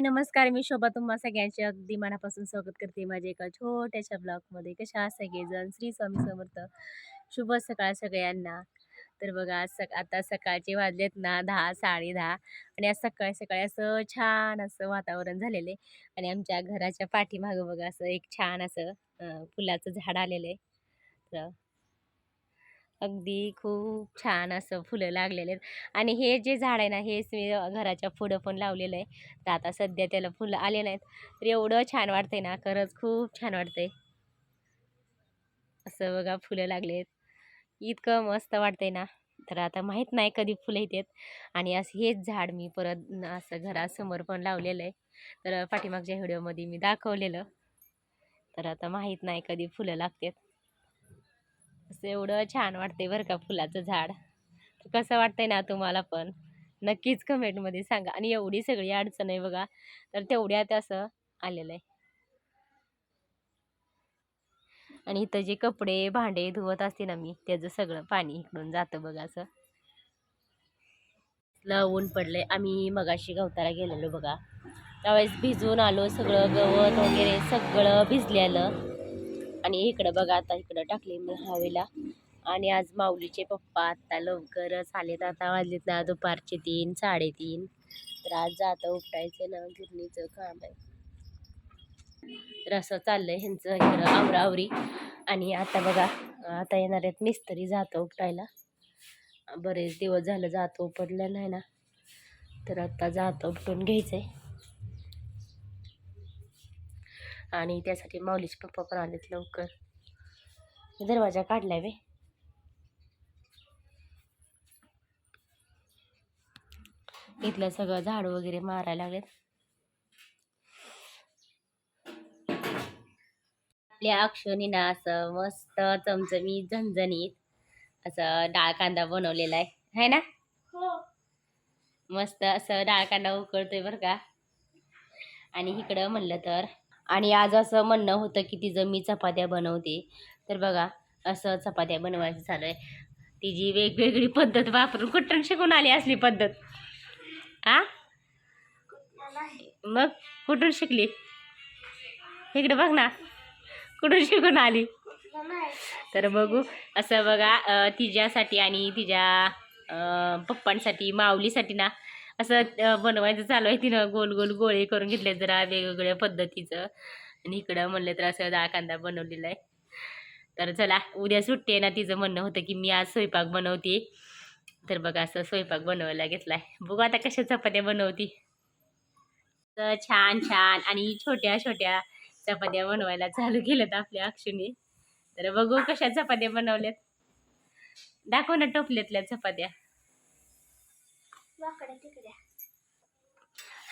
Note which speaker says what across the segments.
Speaker 1: हाय नमस्कार मी शोभा तुम्हा सगळ्यांचे अगदी मनापासून स्वागत करते माझ्या एका छोट्याशा ब्लॉगमध्ये. कशा सगळेजण? श्री स्वामी समर्थ. शुभ सकाळ सगळ्यांना. तर बघा आज सक आता सकाळचे वाजलेत ना दहा साडेदहा आणि आज सकाळी सकाळी असं छान असं वातावरण झालेलं आहे. आणि आमच्या घराच्या पाठीमागं बघा असं एक छान असं फुलाचं झाड आलेलं आहे. तर अगदी खूप छान असं फुलं लागलेले आहेत. आणि हे जे झाड आहे ना हेच मी घराच्या पुढं पण लावलेलं आहे. तर आता सध्या त्याला फुलं आले नाहीत. तर एवढं छान वाटतंय ना खरंच खूप छान वाटतंय. असं बघा फुलं लागलेत इतकं मस्त वाटतंय ना. तर आता माहीत नाही कधी फुलं येतात. आणि असं हेच झाड मी परत असं घरासमोर पण लावलेलं आहे. तर पाठीमागच्या व्हिडिओमध्ये मी दाखवलेलं. तर आता माहीत नाही कधी फुलं लागतात. असं एवढं छान वाटते बरं का फुलाचं झाड. कसं वाटतंय ना तुम्हाला पण. नक्कीच कमेंटमध्ये सांगा. आणि एवढी सगळी अडचण आहे बघा तर तेवढ्यात असं आलेलं आहे. आणि इथं जे कपडे भांडे धुवत असते ना मी त्याचं सगळं पाणी इकडून जातं बघा असं. ला ऊन पडलंय. आम्ही मगाशी गवताला गेलेलो बघा. त्यावेळेस भिजून आलो सगळं गवत वगैरे सगळं भिजलेलं. आणि इकडं बघा आता इकडं टाकले मी हवेला. आणि आज माऊलीचे पप्पा आता लवकरच आलेत आता वाजलेत ना दुपारचे तीन साडेतीन. तर आज जाता उपटायचं ना गिरणीचं काम आहे. तर असं चाललंय ह्यांचं इकडं आवरावरी आणि आता बघा आता येणार आहेत मिस्त्री जातं उपटायला. बरेच दिवस झालं जातो उपटलं नाही ना. तर आता जातं उपटून घ्यायचंय. आणि त्यासाठी माऊलीचे पप्पा पण आलेत लवकर. दरवाजा काढलाय वे इथलं सगळं झाड वगैरे मारायला लागलेत. आपल्या अक्षनी ना असं मस्त चमचमीत झणझणीत असं डाळ कांदा बनवलेला आहे. है ना? मस्त असं डाळ कांदा उकळतोय बरं का. आणि इकडं म्हणलं तर आणि आज असं म्हणणं होतं की तिचं मी चपात्या बनवते. तर बघा असं चपात्या बनवायचं चालू आहे. तिची वेगवेगळी पद्धत वापरून कुठून शिकून आली असली पद्धत? आ? मग कुठून शिकली? इकडे बघ ना. कुठून शिकून आली? तर बघू. असं बघा तिच्यासाठी आणि तिच्या पप्पांसाठी माऊलीसाठी ना असं बनवायचं चालू आहे तिनं गोल गोल गोळे करून घेतले जरा वेगवेगळ्या पद्धतीचं. आणि इकडं म्हणलं तर असं दहा कांदा बनवलेला आहे. तर चला उद्या सुट्टी आहे ना तिचं म्हणणं होतं की मी आज स्वयंपाक बनवते. तर बघा असं स्वयंपाक बनवायला घेतलाय बघू आता कशा चपात्या बनवती. तर छान छान. आणि छोट्या छोट्या चपात्या बनवायला चालू केल्यात आपल्या अक्षुने. तर बघू कशा चपात्या बनवल्यात. दाखव ना टोपल्यातल्या चपात्या.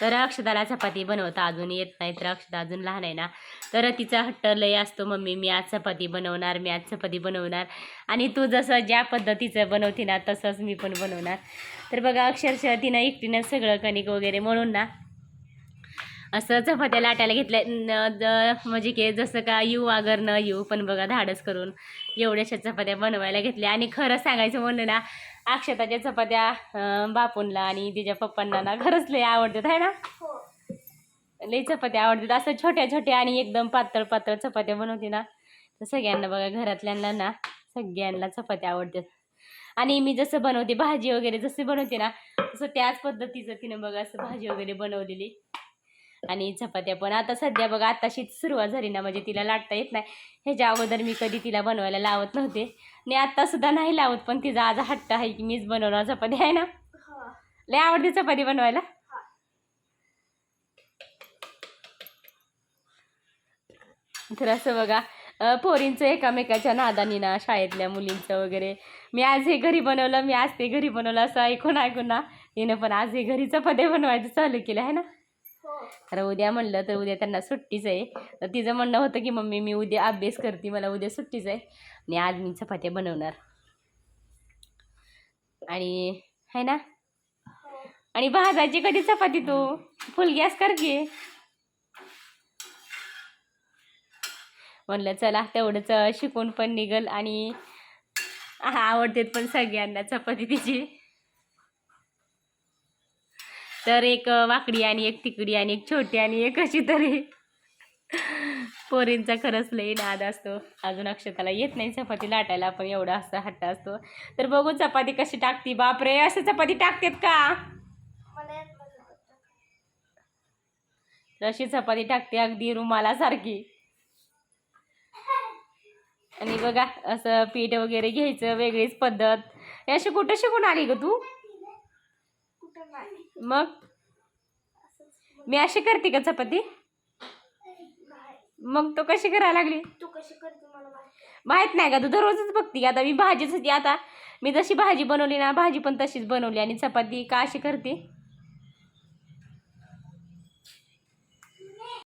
Speaker 1: तर अक्षदाला चपाती बनवता अजून येत नाही तर अक्षदा अजून लहान आहे ना. तर तिचा हट्ट लय असतो मम्मी मी आज चपाती बनवणार मी आज चपाती बनवणार. आणि तू जसं ज्या पद्धतीचं बनवते ना तसंच मी पण बनवणार. तर बघा अक्षरशः तिनं एकटीनं सगळं कणिक वगैरे म्हणून ना असं चपात्या लाटायला घेतल्या. म्हणजे की जसं का येऊ अगर न येऊ पण बघा धाडस करून एवढ्याशा चपात्या बनवायला घेतल्या. आणि खरं सांगायचं म्हणलं ना अक्षताच्या चपात्या बापूंला आणि तिच्या पप्पांना ना खरंच लय आवडतात आहे ना? लई चपात्या आवडतात. असं छोट्या छोट्या आणि एकदम पातळ पातळ चपात्या बनवते ना तर सगळ्यांना बघा घरातल्यांना ना सगळ्यांना चपात्या आवडतात. आणि मी जसं बनवते भाजी वगैरे जसं बनवते ना तसं त्याच पद्धतीचं तिनं बघा असं भाजी वगैरे बनवलेली. आणि चपात्या पण. आता सध्या बघा आत्ताशीच सुरुवात झाली ना म्हणजे तिला लाटता येत नाही. ह्याच्या अगोदर मी कधी तिला बनवायला लावत नव्हते. आणि आत्ता सुद्धा नाही लावत पण तिचा आज हट्ट आहे की मीच बनवणार चपाती आहे ना? लय आवडते चपाती बनवायला. तर असं बघा पोरींचं एकामेकाच्या नादानी ना शाळेतल्या मुलींचं वगैरे. मी आज हे घरी बनवलं मी आज ते घरी बनवलं असं ऐकून ऐकून ना हिनं पण आज हे घरी चपात्या बनवायचं चालू केलं आहे ना? तर उद्या म्हणलं तर उद्या त्यांना सुट्टीच आहे. तर तिचं म्हणणं होतं की मम्मी मी उद्या अभ्यास करते मला उद्या सुट्टीच आहे. आणि आज मी चपात्या बनवणार. आणि है ना? आणि भाजायची कधी चपाती तू? फुल गॅस कर की. म्हणलं चला तेवढंच शिकून पण निघल आणि आवडतेत पण सगळ्यांना चपाती तिची. तर एक वाकडी आणि एक तिकडी आणि एक छोटी आणि एक अशी तरी. पोरींचा खरंच लई नाद असतो. अजून अक्षताला येत नाही चपाती लाटायला पण एवढा असा हट्ट असतो. तर बघू चपाती कशी टाकती. बापरे असे चपाती टाकतात का? अशी चपाती टाकते अगदी रुमालासारखी. आणि बघा असं पीठ वगैरे घ्यायचं वेगळीच पद्धत. अशी कुठं शिकून आली ग तू? मग? मी अशी करते का चपाती? मग तो कशी करायला लागली?
Speaker 2: तू कशी करते मला माहिती
Speaker 1: माहीत नाही का? तू दररोजच बघते आता मी भाजीच आता मी जशी भाजी बनवली ना भाजी पण तशीच बनवली आणि चपाती का अशी करते?